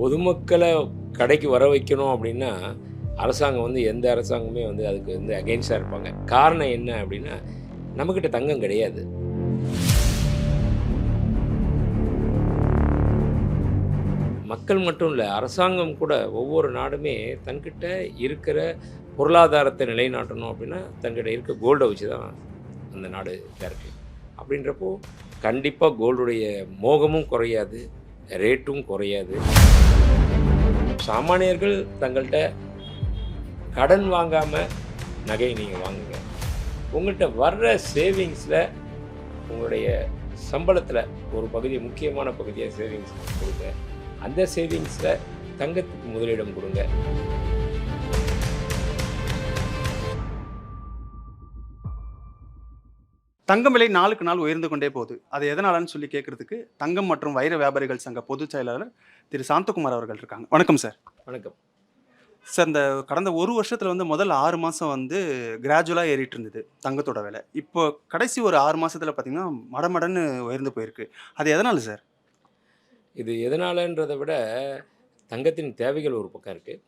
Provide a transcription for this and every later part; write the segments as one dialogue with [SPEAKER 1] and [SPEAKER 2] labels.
[SPEAKER 1] பொதுமக்களை கடைக்கு வர வைக்கணும் அப்படின்னா அரசாங்கம் வந்து எந்த அரசாங்கமே வந்து அதுக்கு வந்து அகெயின்ஸ்டாக இருப்பாங்க. காரணம் என்ன அப்படின்னா நம்மக்கிட்ட தங்கம் கிடையாது. மக்கள் மட்டும் இல்லை அரசாங்கம் கூட ஒவ்வொரு நாடுமே தன்கிட்ட இருக்கிற பொருளாதாரத்தை நிலைநாட்டணும் அப்படின்னா தன்கிட்ட இருக்க கோல்டை வச்சு தான் அந்த நாடு இருக்குது அப்படின்றப்போ கண்டிப்பாக கோல்டுடைய மோகமும் குறையாது. ரேட்டும் குறையாது. சாமானியர்கள் தங்கள்கிட்ட கடன் வாங்காமல் நகையை நீங்கள் வாங்குங்க. உங்கள்கிட்ட வர்ற சேவிங்ஸில் உங்களுடைய சம்பளத்தில் ஒரு பகுதி முக்கியமான பகுதியை சேவிங்ஸ் கொடுங்க. அந்த சேவிங்ஸில் தங்கத்துக்கு முதலிடம் கொடுங்க.
[SPEAKER 2] தங்கம் விலை நாளுக்கு நாள் உயர்ந்து கொண்டே போகுது. அது எதனாலன்னு சொல்லி கேட்கறதுக்கு தங்கம் மற்றும் வைர வியாபாரிகள் சங்க பொதுச் செயலாளர் திரு சாந்தகுமார் அவர்கள் இருக்காங்க. வணக்கம் சார்.
[SPEAKER 1] வணக்கம்.
[SPEAKER 2] சார் இந்த கடந்த ஒரு வருஷத்துல வந்து முதல் ஆறு மாசம் வந்து கிராஜுவலாக ஏறிட்டு இருந்தது தங்கத்தோட விலை. இப்போ கடைசி ஒரு ஆறு மாசத்துல பார்த்தீங்கன்னா மடமடன்னு உயர்ந்து போயிருக்கு. அது எதனால சார்?
[SPEAKER 1] இது எதனாலன்றதை விட தங்கத்தின் தேவைகள் ஒரு பக்கம் இருக்குது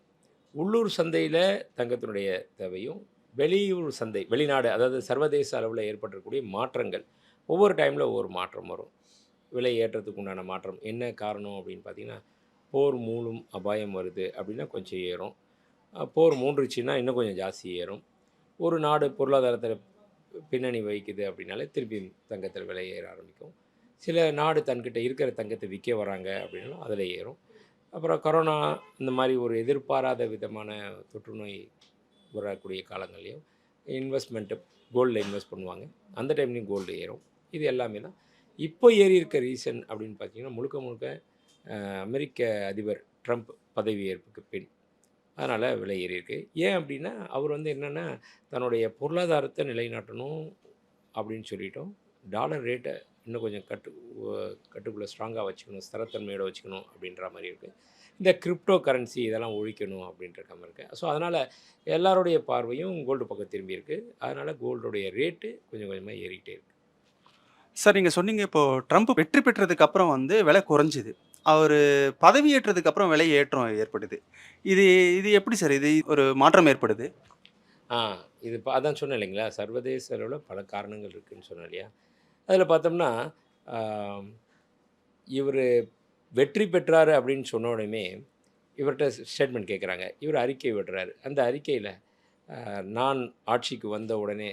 [SPEAKER 1] உள்ளூர் சந்தையில் தங்கத்தினுடைய தேவையும் வெளியூர் சந்தை வெளிநாடு அதாவது சர்வதேச அளவில் ஏற்பட்டிருக்கக்கூடிய மாற்றங்கள். ஒவ்வொரு டைமில் ஒவ்வொரு மாற்றம் வரும். விலை ஏற்றத்துக்கு உண்டான மாற்றம். என்ன காரணம் அப்படின்னு பார்த்தீங்கன்னா போர் மூலம் அபாயம் வருது அப்படின்னா கொஞ்சம் ஏறும். போர் மூன்றுச்சுன்னா இன்னும் கொஞ்சம் ஜாஸ்தி ஏறும். ஒரு நாடு பொருளாதாரத்தில் பின்னணி வகிக்குது அப்படின்னாலே திருப்பி தங்கத்தில் விலை ஏற ஆரம்பிக்கும். சில நாடு தன்கிட்ட இருக்கிற தங்கத்தை விற்க வராங்க அப்படின்னாலும் அதில் ஏறும். அப்புறம் கொரோனா இந்த மாதிரி ஒரு எதிர்பாராத விதமான தொற்றுநோய் வரக்கூடிய காலங்கள்லையும் இன்வெஸ்ட்மெண்ட்டு கோல்டில் இன்வெஸ்ட் பண்ணுவாங்க. அந்த டைம்லையும் கோல்டு ஏறும். இது எல்லாமே தான். இப்போ ஏறி இருக்க ரீசன் அப்படின்னு பார்த்தீங்கன்னா முழுக்க முழுக்க அமெரிக்க அதிபர் ட்ரம்ப் பதவியேற்புக்கு பின் அதனால் விலை ஏறியிருக்கு ஏன் அப்படின்னா அவர் வந்து என்னென்னா தன்னுடைய பொருளாதாரத்தை நிலைநாட்டணும் அப்படின்னு சொல்லிட்டோம். டாலர் ரேட்டை இன்னும் கொஞ்சம் கட்டு கட்டுக்குள்ளே ஸ்ட்ராங்காக வச்சுக்கணும் ஸ்திரத்தன்மையோடு வச்சுக்கணும் அப்படின்ற மாதிரி இருக்குது இந்த கிரிப்டோ கரன்சி இதெல்லாம் ஒழிக்கணும் அப்படின்ற மாதிரி இருக்குது ஸோ அதனால் எல்லாருடைய பார்வையும் கோல்டு பக்கம் திரும்பி இருக்கு. அதனால் கோல்டுடைய ரேட்டு கொஞ்சம் கொஞ்சமாக ஏறிக்கிட்டே இருக்கு.
[SPEAKER 2] சார் நீங்கள் சொன்னீங்க இப்போ ட்ரம்ப் வெற்றி பெற்றதுக்கு அப்புறம் வந்து விலை குறைஞ்சிது. அவர் பதவியேற்றதுக்கு அப்புறம் விலை ஏற்றம் ஏற்படுது. இது இது எப்படி சார்? இது ஒரு மாற்றம் ஏற்படுது?
[SPEAKER 1] ஆ இது அதான் சொன்னேன் இல்லைங்களா? சர்வதேச அளவில் பல காரணங்கள் இருக்குன்னு சொன்னேன் இல்லையா? அதில் பார்த்தோம்னா இவர் வெற்றி பெற்றார் அப்படின்னு சொன்ன உடனே இவர்கிட்ட ஸ்டேட்மெண்ட் கேட்குறாங்க இவர் அறிக்கை விடுறாரு. அந்த அறிக்கையில் நான் ஆட்சிக்கு வந்த உடனே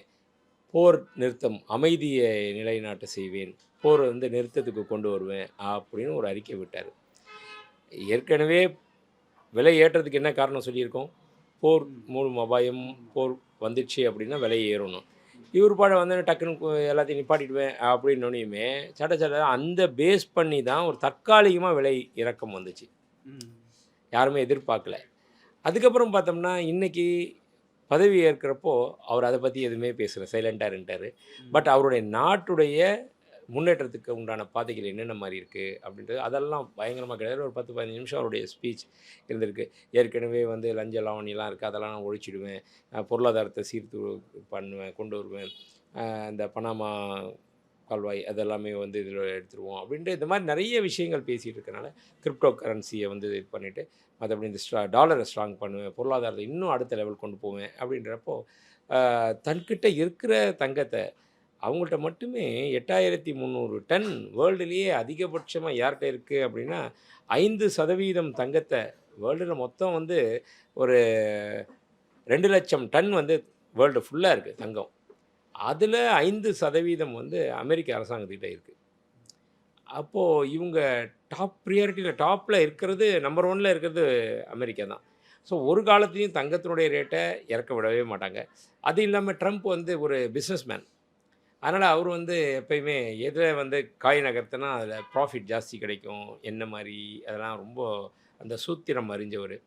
[SPEAKER 1] போர் நிறுத்தம் அமைதியை நிலைநாட்ட செய்வேன். போர் வந்து நிறுத்தத்துக்கு கொண்டு வருவேன் அப்படின்னு ஒரு அறிக்கை விட்டார். ஏற்கனவே விலை ஏற்றத்துக்கு என்ன காரணம் சொல்லியிருக்கோம்? போர் மூலம் அபாயம் போர் வந்துச்சு அப்படின்னா விலை ஏறணும். இவர் பாட வந்து டக்குன்னு எல்லாத்தையும் நிப்பாட்டிடுவேன் அப்படின்னோனையுமே சட்ட சட்ட அந்த பேஸ் பண்ணி தான் ஒரு தற்காலிகமாக விலை இறக்கம் வந்துச்சு. யாருமே எதிர்பார்க்கல. அதுக்கப்புறம் பார்த்தோம்னா இன்னைக்கு பதவி ஏற்கிறப்போ அவர் அதை பற்றி எதுவுமே பேசல. சைலண்டாக இருந்துட்டார். பட் அவருடைய நாட்டுடைய முன்னேற்றத்துக்கு உண்டான பாதைகள் என்னென்ன மாதிரி இருக்குது அப்படின்றது அதெல்லாம் பயங்கரமாக கிடையாது. ஒரு பத்து பதினஞ்சு நிமிஷம் அவருடைய ஸ்பீச் இருந்திருக்கு. ஏற்கனவே வந்து லஞ்ச லாவணிலாம் இருக்குது அதெல்லாம் நான் ஒழிச்சிடுவேன். பொருளாதாரத்தை சீர்த்து பண்ணுவேன் கொண்டு வருவேன். இந்த பனாமா கால்வாய் அதெல்லாமே வந்து இதில் எடுத்துருவோம் அப்படின்ட்டு இந்த மாதிரி நிறைய விஷயங்கள் பேசிகிட்டு இருக்கனால கிரிப்டோ கரன்சியை வந்து இது பண்ணிவிட்டு மற்றபடி இந்த ஸ்ட்ரா டாலரை ஸ்ட்ராங் பண்ணுவேன். பொருளாதாரத்தை இன்னும் அடுத்த லெவல் கொண்டு போவேன் அப்படின்றப்போ தன்கிட்ட இருக்கிற தங்கத்தை அவங்கள்ட்ட மட்டுமே எட்டாயிரத்தி முந்நூறு டன் வேர்ல்டுலேயே அதிகபட்சமாக யார்கிட்ட இருக்குது அப்படின்னா ஐந்து சதவீதம் தங்கத்தை வேர்ல்டில் மொத்தம் வந்து ஒரு ரெண்டு லட்சம் டன் வந்து வேர்ல்டு ஃபுல்லாக இருக்குது தங்கம். அதில் ஐந்து சதவீதம் வந்து அமெரிக்க அரசாங்கத்திட்ட இருக்குது அப்போது இவங்க டாப் ப்ரியாரிட்டியில் டாப்பில் இருக்கிறது நம்பர் ஒனில் இருக்கிறது அமெரிக்கா தான். ஸோ ஒரு காலத்துலேயும் தங்கத்தினுடைய ரேட்டை இறக்க விடவே மாட்டாங்க. அது இல்லாமல் ட்ரம்ப் வந்து ஒரு பிஸ்னஸ்மேன் அதனால் அவர் வந்து எப்பயுமே எதில் வந்து காய் நகர்த்தினா அதில் ப்ராஃபிட் ஜாஸ்தி கிடைக்கும் என்ன மாதிரி அதெல்லாம் ரொம்ப அந்த சூத்திரம் அறிஞ்சவர்.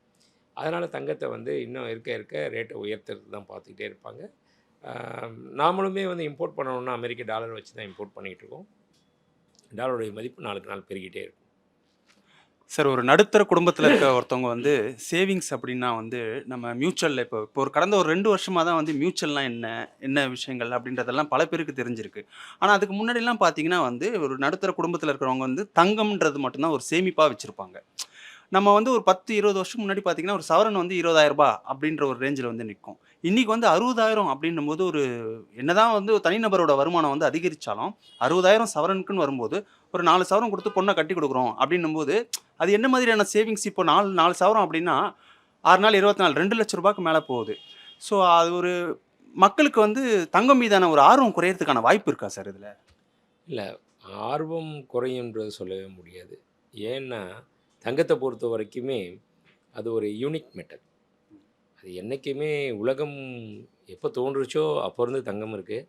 [SPEAKER 1] அதனால் தங்கத்தை வந்து இன்னும் இருக்க இருக்க ரேட்டை உயர்த்துறதுக்கு தான் பார்த்துக்கிட்டே இருப்பாங்க. நாமளுமே வந்து இம்போர்ட் பண்ணணும்னா அமெரிக்க டாலர் வச்சு தான் இம்போர்ட் பண்ணிகிட்டு இருக்கோம். டாலருடைய மதிப்பு நாளுக்கு நாள் பெருகிட்டே இருக்கும்.
[SPEAKER 2] சார் ஒரு நடுத்தர குடும்பத்தில் இருக்க ஒருத்தவங்க வந்து சேவிங்ஸ் அப்படின்னா வந்து நம்ம மியூச்சுவலில் இப்போ இப்போ ஒரு கடந்த ஒரு ரெண்டு வருஷமாக தான் வந்து மியூச்சுவல்னால் என்ன என்ன விஷயங்கள் அப்படின்றதெல்லாம் பல பேருக்கு தெரிஞ்சிருக்கு. ஆனால் அதுக்கு முன்னாடிலாம் பார்த்தீங்கன்னா வந்து ஒரு நடுத்தர குடும்பத்தில் இருக்கிறவங்க வந்து தங்கம்ன்றது மட்டும்தான் ஒரு சேமிப்பாக வச்சுருப்பாங்க. நம்ம வந்து ஒரு பத்து இருபது வருஷம் முன்னாடி பார்த்தீங்கன்னா ஒரு சவரன் வந்து இருபதாயிரம் ரூபாய் அப்படின்ற ஒரு ரேஞ்சில் வந்து நிற்கும் இன்றைக்கி வந்து அறுபதாயிரம் அப்படின்னும் போது ஒரு என்னதான் வந்து தனிநபரோட வருமானம் வந்து அதிகரித்தாலும் அறுபதாயிரம் சவரனுக்குன்னு வரும்போது ஒரு நாலு சவரம் கொடுத்து பொண்ணை கட்டி கொடுக்குறோம் அப்படின்னும் போது அது என்ன மாதிரியான சேவிங்ஸ் இப்போ நாலு நாலு சவரம் அப்படின்னா ஆறு நாள் இருபத்தி நாலு ரெண்டு லட்ச ரூபாய்க்கு மேலே போகுது. ஸோ அது ஒரு மக்களுக்கு வந்து தங்கம் மீதான ஒரு ஆர்வம் குறையறதுக்கான வாய்ப்பு இருக்கா சார் இதில்?
[SPEAKER 1] இல்லை ஆர்வம் குறையுன்றது சொல்லவே முடியாது. ஏன்னா தங்கத்தை பொறுத்த வரைக்குமே அது ஒரு யூனிக் மெட்டல் அது என்றைக்குமே உலகம் எப்போ தோன்றுச்சோ அப்போ இருந்து தங்கம் இருக்குது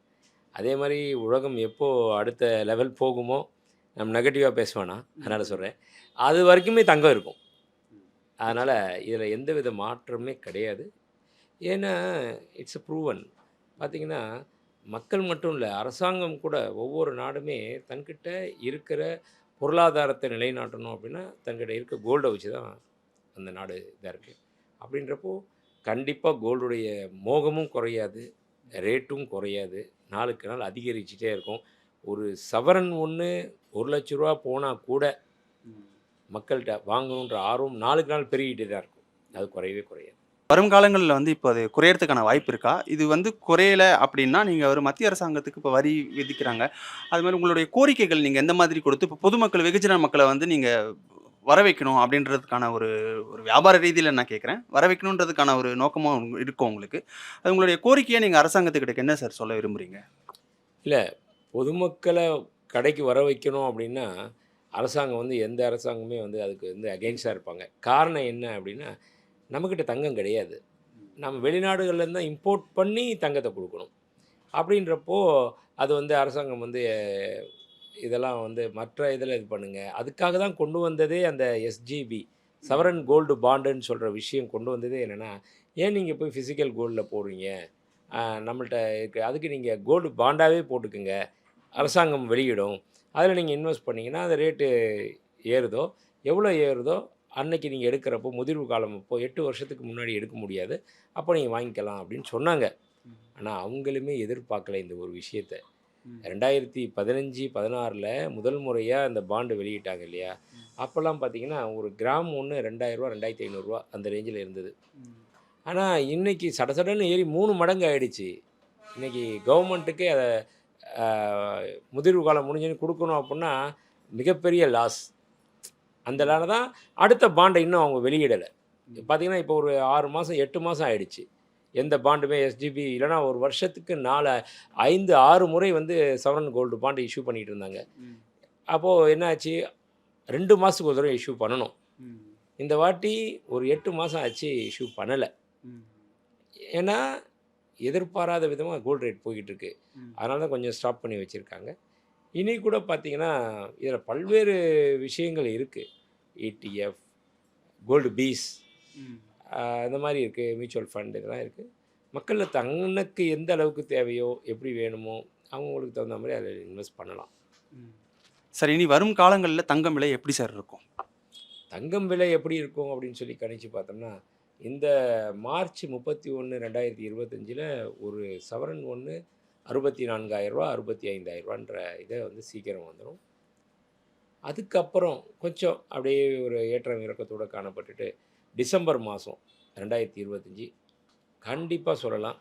[SPEAKER 1] அதே மாதிரி உலகம் எப்போ அடுத்த லெவல் போகுமோ நம்ம நெகட்டிவாக பேசுவேனா அதனால் சொல்கிறேன் அது வரைக்குமே தங்கம் இருக்கும். அதனால் இதில் எந்த வித மாற்றமே கிடையாது. ஏன்னா இட்ஸ் ப்ரூவன் பார்த்தீங்கன்னா மக்கள் மட்டும் இல்லை அரசாங்கம் கூட ஒவ்வொரு நாடுமே தன்கிட்ட இருக்கிற பொருளாதாரத்தை நிலைநாட்டணும் அப்படின்னா தன்கிட்ட இருக்க கோல்டை வச்சு தான் அந்த நாடு இதாக இருக்குது அப்படின்றப்போ கண்டிப்பாக கோல்டுடைய மோகமும் குறையாது ரேட்டும் குறையாது. நாளுக்கு நாள் அதிகரிச்சுட்டே இருக்கும். ஒரு சவரன் ஒன்று ஒரு லட்ச ரூபா போனால் கூட மக்கள்கிட்ட வாங்கணுன்ற ஆர்வம் நாளுக்கு நாள் பெருகிட்டே தான் இருக்கும். அது குறையவே குறையாது.
[SPEAKER 2] வருங்காலங்களில் வந்து இப்போ அது குறையறதுக்கான வாய்ப்பு இருக்கா? இது வந்து குறையல அப்படின்னா நீங்கள் ஒரு மத்திய அரசாங்கத்துக்கு இப்போ வரி விதிக்கிறாங்க. அது மாதிரி உங்களுடைய கோரிக்கைகள் நீங்கள் எந்த மாதிரி கொடுத்து இப்போ பொதுமக்கள் வெகுஜன மக்களை வந்து நீங்கள் வர வைக்கணும் அப்படின்றதுக்கான ஒரு ஒரு வியாபார ரீதியில் நான் கேட்குறேன் வர வைக்கணுன்றதுக்கான ஒரு நோக்கமும் இருக்கும் உங்களுக்கு? அது உங்களுடைய கோரிக்கையை நீங்கள் அரசாங்கத்துக்கிட்ட என்ன சார் சொல்ல விரும்புகிறீங்க
[SPEAKER 1] இல்லை பொதுமக்களை கடைக்கு வர வைக்கணும் அப்படின்னா அரசாங்கம் வந்து எந்த அரசாங்கமே வந்து அதுக்கு வந்து அகெயின்ஸ்டாக இருப்பாங்க. காரணம் என்ன அப்படின்னா நம்மக்கிட்ட தங்கம் கிடையாது. நம்ம வெளிநாடுகள்லேருந்து தான் இம்போர்ட் பண்ணி தங்கத்தை கொடுக்கணும். அப்படின்றப்போ அது வந்து அரசாங்கம் வந்து இதெல்லாம் வந்து மற்ற இதில் இது பண்ணுங்க. அதுக்காக தான் கொண்டு வந்ததே அந்த எஸ்ஜிபி சவரன் கோல்டு பாண்டுன்னு சொல்கிற விஷயம் கொண்டு வந்ததே என்னென்னா ஏன் நீங்கள் போய் ஃபிசிக்கல் கோல்டில் போடுறீங்க? ஆஹ், நம்மள்ட்ட இருக்கு. அதுக்கு நீங்கள் கோல்டு பாண்டாகவே போட்டுக்குங்க. அரசாங்கம் வெளியிடும். அதில் நீங்கள் இன்வெஸ்ட் பண்ணிங்கன்னா அந்த ரேட்டு ஏறுதோ எவ்வளோ ஏறுதோ அன்னைக்கு நீங்கள் எடுக்கிறப்போ முதிர்வு காலம் அப்போ எட்டு வருஷத்துக்கு முன்னாடி எடுக்க முடியாது. அப்போ நீங்கள் வாங்கிக்கலாம் அப்படின்னு சொன்னாங்க. ஆனால் அவங்களுமே எதிர்பார்க்கல இந்த ஒரு விஷயத்தை. ரெண்டாயிரத்தி பதினஞ்சு பதினாறில் முதல் முறையாக அந்த பாண்டு வெளியிட்டாங்க இல்லையா? அப்போல்லாம் பார்த்தீங்கன்னா ஒரு கிராம் ஒன்று ரெண்டாயிரரூவா ரெண்டாயிரத்தி ஐநூறுரூவா அந்த ரேஞ்சில் இருந்தது. ஆனால் இன்னைக்கு சட சடன்னு ஏறி மூணு மடங்கு ஆயிடுச்சு. இன்னைக்கு கவர்மெண்ட்டுக்கே அதை முதிர்வு காலம் முடிஞ்சுன்னு கொடுக்கணும் அப்படின்னா மிகப்பெரிய லாஸ் அதனால தான் அடுத்த பாண்டை இன்னும் அவங்க வெளியிடலை. பார்த்தீங்கன்னா இப்போ ஒரு ஆறு மாதம் எட்டு மாதம் ஆயிடுச்சு. எந்த பாண்டுமே எஸ்டிபி இல்லைனா ஒரு வருஷத்துக்கு நாலு ஐந்து ஆறு முறை வந்து சவரன் கோல்டு பாண்டு இஷ்யூ பண்ணிட்டு இருந்தாங்க. அப்போது என்னாச்சு? ரெண்டு மாதத்துக்கு ஒரு தடவை இஷ்யூ பண்ணணும். இந்த வாட்டி ஒரு எட்டு மாதம் ஆச்சு இஷ்யூ பண்ணலை. ஏன்னா எதிர்பாராத விதமாக கோல்டு ரேட் போய்கிட்டு இருக்கு. அதனால தான் கொஞ்சம் ஸ்டாப் பண்ணி வச்சுருக்காங்க. இனி கூட பார்த்தீங்கன்னா இதில் பல்வேறு விஷயங்கள் இருக்குது இடிஎஃப் கோல்டு பீஸ் இந்த மாதிரி இருக்குது மியூச்சுவல் ஃபண்ட் இதெல்லாம் இருக்குது மக்களில் தங்களுக்கு எந்த அளவுக்கு தேவையோ எப்படி வேணுமோ அவங்களுக்கு தகுந்த மாதிரி அதில் இன்வெஸ்ட் பண்ணலாம்.
[SPEAKER 2] சார் இனி வரும் காலங்களில் தங்கம் விலை எப்படி சார் இருக்கும்?
[SPEAKER 1] தங்கம் விலை எப்படி இருக்கும் அப்படின்னு சொல்லி கணிச்சு பார்த்தோம்னா இந்த மார்ச் முப்பத்தி ஒன்று ரெண்டாயிரத்தி இருபத்தஞ்சில் ஒரு சவரன் ஒன்று அறுபத்தி நான்காயிரரூவா அறுபத்தி ஐந்தாயிரரூவான்ற இதை வந்து சீக்கிரம் வந்துடும் அதுக்கப்புறம் கொஞ்சம் அப்படியே ஒரு ஏற்றம் இறக்கத்தோடு காணப்பட்டுட்டு டிசம்பர் மாதம் ரெண்டாயிரத்தி இருபத்தஞ்சி. கண்டிப்பாக சொல்லலாம்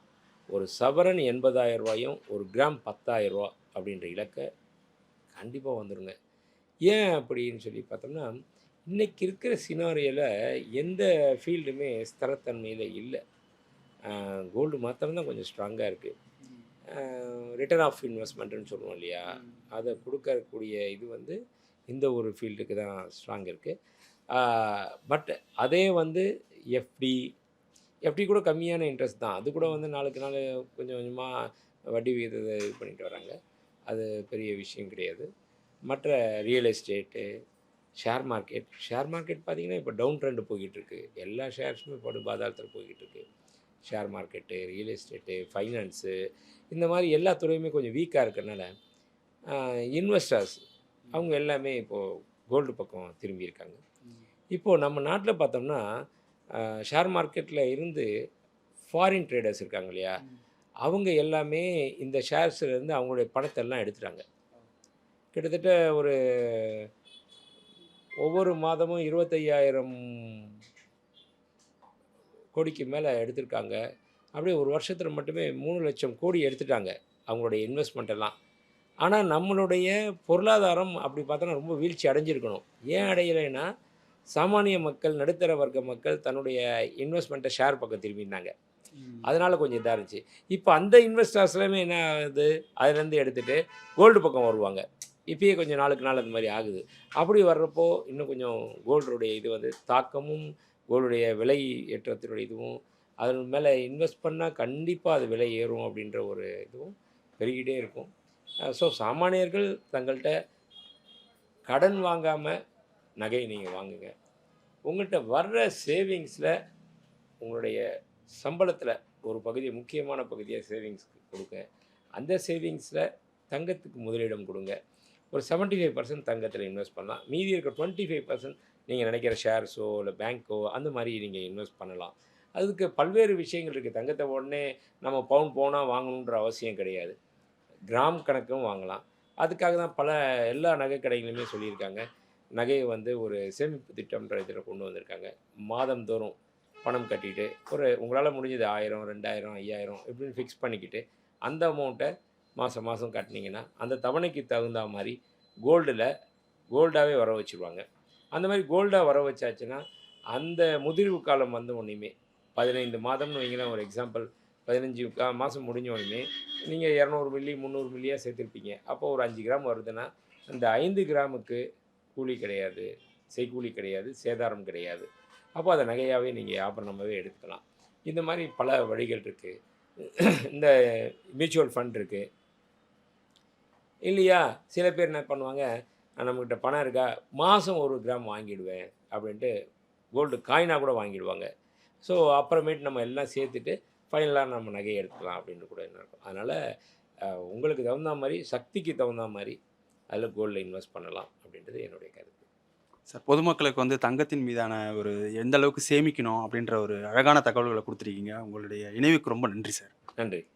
[SPEAKER 1] ஒரு சவரன் எண்பதாயிரம் ரூபாயும் ஒரு கிராம் பத்தாயிரம் ரூபா அப்படின்ற இலக்கை கண்டிப்பாக வந்துருங்க. ஏன் அப்படின்னு சொல்லி பார்த்தோம்னா இன்னைக்கு இருக்கிற சினாரியில் எந்த ஃபீல்டுமே ஸ்திரத்தன்மையில் இல்லை. கோல்டு மாத்திரம்தான் கொஞ்சம் ஸ்ட்ராங்காக இருக்குது ரிட்டர்ன் ஆஃப் இன்வெஸ்ட்மெண்ட்டுன்னு சொல்லுவோம் இல்லையா? அதை கொடுக்கக்கூடிய இது வந்து இந்த ஒரு ஃபீல்டுக்கு தான் ஸ்ட்ராங் இருக்குது பட் அதே வந்து எஃப்டி எஃப்டி கூட கம்மியான இன்ட்ரெஸ்ட் தான். அது கூட வந்து நாளுக்கு நாள் கொஞ்சம் கொஞ்சமாக வட்டி விகிதத்தை இது பண்ணிட்டு வராங்க. அது பெரிய விஷயம் கிடையாது. மற்ற real estate share market share market பார்த்தீங்கன்னா இப்போ டவுன் ட்ரெண்டு போய்கிட்டு இருக்கு எல்லா ஷேர்ஸுமே படு பாதாளத்தில் போய்கிட்டுருக்கு share market real estate finance இந்த மாதிரி எல்லா துறையுமே கொஞ்சம் வீக்காக இருக்கறனால இன்வெஸ்டர்ஸ் அவங்க எல்லாமே இப்போது கோல்டு பக்கம் திரும்பியிருக்காங்க இப்போது நம்ம நாட்டில் பார்த்தோம்னா ஷேர் மார்க்கெட்டில் இருந்து ஃபாரின் ட்ரேடர்ஸ் இருக்காங்க இல்லையா? அவங்க எல்லாமே இந்த ஷேர்ஸ்லேருந்து அவங்களுடைய பணத்தை எல்லாம் எடுத்துட்டாங்க. கிட்டத்தட்ட ஒரு ஒவ்வொரு மாதமும் இருபத்தையாயிரம் கோடிக்கு மேலே எடுத்திருக்காங்க. அப்படியே ஒரு வருஷத்தில் மட்டுமே மூணு லட்சம் கோடி எடுத்துட்டாங்க அவங்களுடைய இன்வெஸ்ட்மெண்ட் எல்லாம். ஆனால் நம்மளுடைய பொருளாதாரம் அப்படி பார்த்தோன்னா ரொம்ப வீழ்ச்சி அடைஞ்சிருக்கணும். ஏன் அடையலைன்னா சாமானிய மக்கள் நடுத்தர வர்க்க மக்கள் தன்னுடைய இன்வெஸ்ட்மெண்ட்டை ஷேர் பக்கம் திரும்பினாங்க. அதனால் கொஞ்சம் இதாக இருந்துச்சு. இப்போ அந்த இன்வெஸ்டர்ஸ்லாமே என்ன ஆகுது? அதுலேருந்து எடுத்துகிட்டு கோல்டு பக்கம் வருவாங்க. இப்பயே கொஞ்சம் நாளுக்கு நாள் அந்த மாதிரி ஆகுது. அப்படி வர்றப்போ இன்னும் கொஞ்சம் கோல்டுடைய இது வந்து தாக்கமும் கோல்டுடைய விலை ஏற்றத்தினுடைய இதுவும் அதன் மேலே இன்வெஸ்ட் பண்ணால் கண்டிப்பாக அது விலை ஏறும் அப்படின்ற ஒரு இதுவும் பெருகிட்டே இருக்கும். ஸோ சாமானியர்கள் தங்கள்கிட்ட கடன் வாங்காமல் நகையை நீங்கள் வாங்குங்க. உங்கள்கிட்ட வர்ற சேவிங்ஸில் உங்களுடைய சம்பளத்தில் ஒரு பகுதி முக்கியமான பகுதியை சேவிங்ஸ்க்கு கொடுங்க. அந்த சேவிங்ஸில் தங்கத்துக்கு முதலிடம் கொடுங்க. ஒரு 75% ஃபைவ் பர்சன்ட் தங்கத்தில் இன்வெஸ்ட் பண்ணலாம். மீதி இருக்கிற டுவெண்ட்டி ஃபைவ் பர்சன்ட் நீங்கள் நினைக்கிற ஷேர்ஸோ இல்லை பேங்க்கோ அந்த மாதிரி நீங்கள் இன்வெஸ்ட் பண்ணலாம். அதுக்கு பல்வேறு விஷயங்கள் இருக்குது தங்கத்தை உடனே நம்ம பவுன் போனால் வாங்கணுன்ற அவசியம் கிடையாது. கிராம் கணக்கும் வாங்கலாம். அதுக்காக தான் பல எல்லா நகை கடைகளுமே சொல்லியிருக்காங்க. நகையை வந்து ஒரு சேமிப்பு திட்டம்ன்ற இதில் கொண்டு வந்திருக்காங்க. மாதந்தோறும் பணம் கட்டிட்டு ஒரு உங்களால் முடிஞ்சது ஆயிரம் ரெண்டாயிரம் ஐயாயிரம் இப்படின்னு ஃபிக்ஸ் பண்ணிக்கிட்டு அந்த அமௌண்ட்டை மாதம் மாதம் கட்டினீங்கன்னா அந்த தவணைக்கு தகுந்த மாதிரி கோல்டில் கோல்டாகவே வர வச்சுருவாங்க. அந்த மாதிரி கோல்டாக வர வச்சாச்சுன்னா அந்த முதிர்வு காலம் வந்த உடனேயுமே பதினைந்து மாதம்னு வைங்களேன் ஒரு எக்ஸாம்பிள் பதினஞ்சு கா மாதம் முடிஞ்ச உடனே நீங்கள் இரநூறு மில்லி முந்நூறு மில்லியாக சேர்த்துருப்பீங்க. அப்போ ஒரு அஞ்சு கிராம் வருதுன்னா அந்த ஐந்து கிராமுக்கு கூலி கிடையாது செய்கூலி கிடையாது சேதாரம் கிடையாது. அப்போ அதை நகையாகவே நீங்கள் ஆபரணமாகவே எடுத்துக்கலாம். இந்த மாதிரி பல வழிகள் இருக்குது இந்த மியூச்சுவல் ஃபண்ட் இருக்குது இல்லையா? சில பேர் என்ன பண்ணுவாங்க நம்மக்கிட்ட பணம் இருக்கா? மாதம் ஒரு கிராம் வாங்கிடுவேன் அப்படின்ட்டு கோல்டு காயினாக கூட வாங்கிடுவாங்க. ஸோ அப்புறமேட்டு நம்ம எல்லாம் சேர்த்துட்டு ஃபைனலாக நம்ம நகையை எடுத்துக்கலாம் அப்படின்னு கூட என்ன இருக்கும். அதனால் உங்களுக்கு தகுந்த மாதிரி சக்திக்கு தகுந்த மாதிரி அதில் கோல்டில் இன்வெஸ்ட் பண்ணலாம் அப்படின்றது என்னுடைய கருத்து.
[SPEAKER 2] சார் பொதுமக்களுக்கு வந்து தங்கத்தின் மீதான ஒரு எந்த அளவுக்கு சேமிக்கணும் அப்படின்ற ஒரு அழகான தகவல்களை கொடுத்துருக்கீங்க. உங்களுடைய இணைவுக்கு ரொம்ப நன்றி சார்.
[SPEAKER 1] நன்றி.